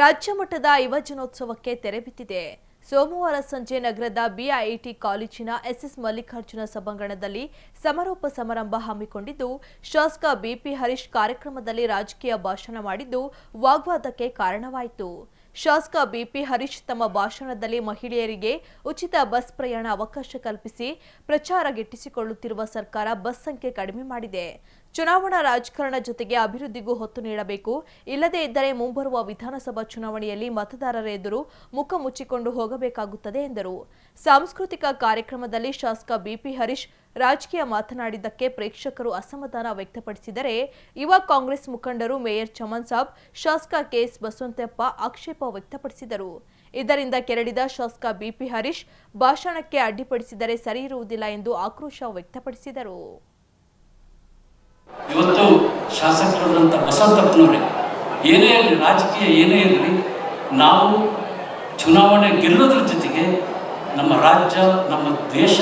ರಾಜ್ಯ ಮಟ್ಟದ ಯುವಜನೋತ್ಸವಕ್ಕೆ ತೆರೆ ಬಿದ್ದಿದೆ. ಸೋಮವಾರ ಸಂಜೆ ನಗರದ ಬಿಐಟಿ ಕಾಲೇಜಿನ ಎಸ್ಎಸ್ ಮಲ್ಲಿಕಾರ್ಜುನ ಸಭಾಂಗಣದಲ್ಲಿ ಸಮಾರೋಪ ಸಮಾರಂಭ ಹಮ್ಮಿಕೊಂಡಿದ್ದು, ಶಾಸಕ ಬಿಪಿ ಹರೀಶ್ ಕಾರ್ಯಕ್ರಮದಲ್ಲಿ ರಾಜಕೀಯ ಭಾಷಣ ಮಾಡಿದ್ದು ವಾಗ್ವಾದಕ್ಕೆ ಕಾರಣವಾಯಿತು. ಶಾಸಕ ಬಿಪಿ ಹರೀಶ್ ತಮ್ಮ ಭಾಷಣದಲ್ಲಿ ಮಹಿಳೆಯರಿಗೆ ಉಚಿತ ಬಸ್ ಪ್ರಯಾಣ ಅವಕಾಶ ಕಲ್ಪಿಸಿ ಪ್ರಚಾರ ಗಿಟ್ಟಿಸಿಕೊಳ್ಳುತ್ತಿರುವ ಸರ್ಕಾರ ಬಸ್ ಸಂಖ್ಯೆ ಕಡಿಮೆ ಮಾಡಿದೆ. ಚುನಾವಣಾ ರಾಜಕಾರಣ ಜೊತೆಗೆ ಅಭಿವೃದ್ಧಿಗೂ ಹೊತ್ತು ನೀಡಬೇಕು. ಇಲ್ಲದೇ ಇದ್ದರೆ ಮುಂಬರುವ ವಿಧಾನಸಭಾ ಚುನಾವಣೆಯಲ್ಲಿ ಮತದಾರರ ಎದುರು ಮುಖ ಮುಚ್ಚಿಕೊಂಡು ಹೋಗಬೇಕಾಗುತ್ತದೆ ಎಂದರು. ಸಾಂಸ್ಕೃತಿಕ ಕಾರ್ಯಕ್ರಮದಲ್ಲಿ ಶಾಸಕ ಬಿಪಿ ಹರೀಶ್ ರಾಜಕೀಯ ಮಾತನಾಡಿದ್ದಕ್ಕೆ ಪ್ರೇಕ್ಷಕರು ಅಸಮಾಧಾನ ವ್ಯಕ್ತಪಡಿಸಿದರೆ, ಯುವ ಕಾಂಗ್ರೆಸ್ ಮುಖಂಡರು ಮೇಯರ್ ಚಮನ್ ಸಾಬ್, ಶಾಸಕ ಕೆಎಸ್ ಬಸವಂತಪ್ಪ ಆಕ್ಷೇಪ ವ್ಯಕ್ತಪಡಿಸಿದರು. ಇದರಿಂದ ಕೆರಳಿದ ಶಾಸಕ ಬಿಪಿ ಹರೀಶ್ ಭಾಷಣಕ್ಕೆ ಅಡ್ಡಿಪಡಿಸಿದರೆ ಸರಿ ಇರುವುದಿಲ್ಲ ಎಂದು ಆಕ್ರೋಶ ವ್ಯಕ್ತಪಡಿಸಿದರು. ಇವತ್ತು ಶಾಸಕರಾದಂಥ ಬಸವತಪ್ಪನವರೇ ಏನೇ ಇರಲಿ, ರಾಜಕೀಯ ಏನೇ ಇರಲಿ, ನಾವು ಚುನಾವಣೆ ಗೆಲ್ಲೋದ್ರ ಜೊತೆಗೆ ನಮ್ಮ ರಾಜ್ಯ, ನಮ್ಮ ದೇಶ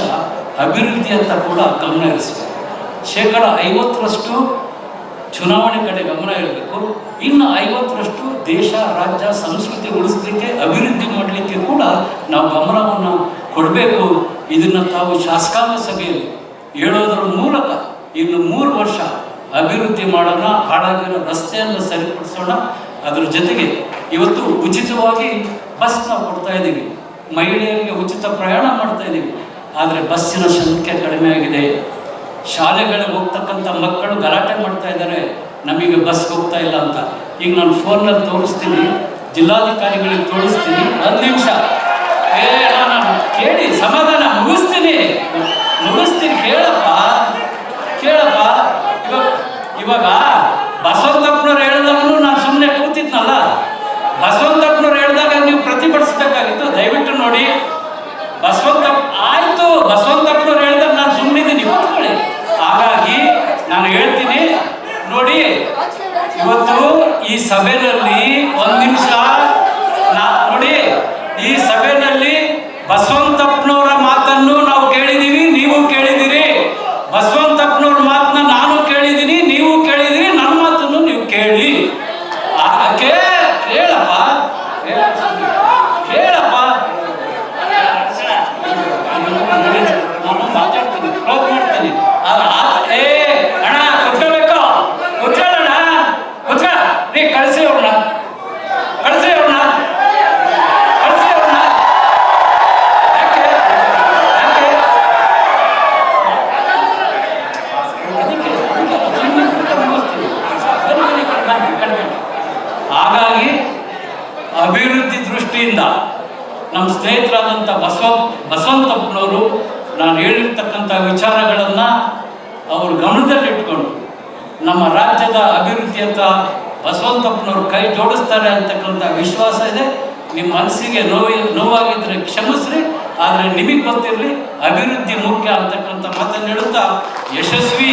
ಅಭಿವೃದ್ಧಿ ಅಂತ ಕೂಡ ಗಮನ ಹರಿಸಬೇಕು ಶೇಕಡ ಐವತ್ತರಷ್ಟು ಚುನಾವಣೆ ಕಡೆ ಗಮನ ಇರಬೇಕು. ಇನ್ನು ಐವತ್ತರಷ್ಟು ದೇಶ, ರಾಜ್ಯ, ಸಂಸ್ಕೃತಿ ಉಳಿಸಲಿಕ್ಕೆ, ಅಭಿವೃದ್ಧಿ ಮಾಡಲಿಕ್ಕೆ ಕೂಡ ನಾವು ಗಮನವನ್ನು ಕೊಡಬೇಕು. ಇದನ್ನು ತಾವು ಶಾಸಕಾಂಗ ಸಭೆಯಲ್ಲಿ ಹೇಳೋದರ ಮೂಲಕ ಇನ್ನು ಮೂರು ವರ್ಷ ಅಭಿವೃದ್ಧಿ ಮಾಡೋಣ, ಹಾಳಾಗಿರೋ ರಸ್ತೆಯನ್ನು ಸರಿಪಡಿಸೋಣ. ಅದರ ಜೊತೆಗೆ ಇವತ್ತು ಉಚಿತವಾಗಿ ಬಸ್ ನಾವು ಕೊಡ್ತಾ ಇದ್ದೀವಿ. ಮಹಿಳೆಯರಿಗೆ ಉಚಿತ ಪ್ರಯಾಣ ಮಾಡ್ತಾ ಇದ್ದೀವಿ. ಆದರೆ ಬಸ್ಸಿನ ಸಂಖ್ಯೆ ಕಡಿಮೆ ಆಗಿದೆ. ಶಾಲೆಗಳಿಗೆ ಹೋಗ್ತಕ್ಕಂಥ ಮಕ್ಕಳು ಗಲಾಟೆ ಮಾಡ್ತಾ ಇದ್ದಾರೆ. ನಮಗೆ ಬಸ್ ಹೋಗ್ತಾ ಇಲ್ಲ ಅಂತ. ಈಗ ನಾನು ಫೋನಲ್ಲಿ ತೋರಿಸ್ತೀನಿ. ಜಿಲ್ಲಾಧಿಕಾರಿಗಳಿಗೆ ತೋರಿಸ್ತೀನಿ. ಒಂದು ನಿಮಿಷ. ಏ ನಾನು ಕೇಳಿ ಸಮಾಧಾನ ಮುಗಿಸ್ತೀನಿ ಮುಗಿಸ್ತೀನಿ. ಇವಾಗ ಬಸವಂತಪ್ಪನವ್ರು ಹೇಳ್ದಾಗೂ ನಾನು ಸುಮ್ಮನೆ ಕೂತಿದ್ನಲ್ಲ. ಬಸವಂತಪ್ಪನವ್ರು ಹೇಳಿದಾಗ ನೀವು ಪ್ರತಿಭಟಿಸ್ಬೇಕಾಗಿತ್ತು. ದಯವಿಟ್ಟು ನೋಡಿ. ಬಸವಂತ ಆಯ್ತು. ಬಸವಂತಪ್ಪನವ್ರು ಹೇಳ್ದಾಗ ನಾನು ಸುಮ್ಮನಿದ್ದೀನಿ ಕೂತ್ಕೊಳ್ಳಿ. ಹಾಗಾಗಿ ನಾನು ಹೇಳ್ತೀನಿ. ನೋಡಿ, ಇವತ್ತು ಈ ಸಭೆಯಲ್ಲಿ ಒಂದು ನಿಮಿಷ ನಾ ನೋಡಿ, ಈ ಸಭೆಯಲ್ಲಿ ಬಸವಂತಪ್ಪನವರ ಅಭಿವೃದ್ಧಿ ದೃಷ್ಟಿಯಿಂದ ನಮ್ಮ ಸ್ನೇಹಿತರಾದಂಥ ಬಸವ ಬಸವಂತಪ್ಪನವರು ನಾನು ಹೇಳಿರ್ತಕ್ಕಂಥ ವಿಚಾರಗಳನ್ನು ಅವರು ಗಮನದಲ್ಲಿಟ್ಕೊಂಡು ನಮ್ಮ ರಾಜ್ಯದ ಅಭಿವೃದ್ಧಿಯತ್ತ ಬಸವಂತಪ್ಪನವರು ಕೈ ಜೋಡಿಸ್ತಾರೆ ಅಂತಕ್ಕಂಥ ವಿಶ್ವಾಸ ಇದೆ. ನಿಮ್ಮ ಮನಸ್ಸಿಗೆ ನೋವು ನೋವಾಗಿದ್ದರೆ ಕ್ಷಮಿಸ್ರಿ, ಆದರೆ ನಿಮಗೆ ಗೊತ್ತಿರಲಿ, ಅಭಿವೃದ್ಧಿ ಮುಖ್ಯ ಅಂತಕ್ಕಂಥ ಮಾತನ್ನು ಹೇಳುತ್ತಾ ಯಶಸ್ವಿ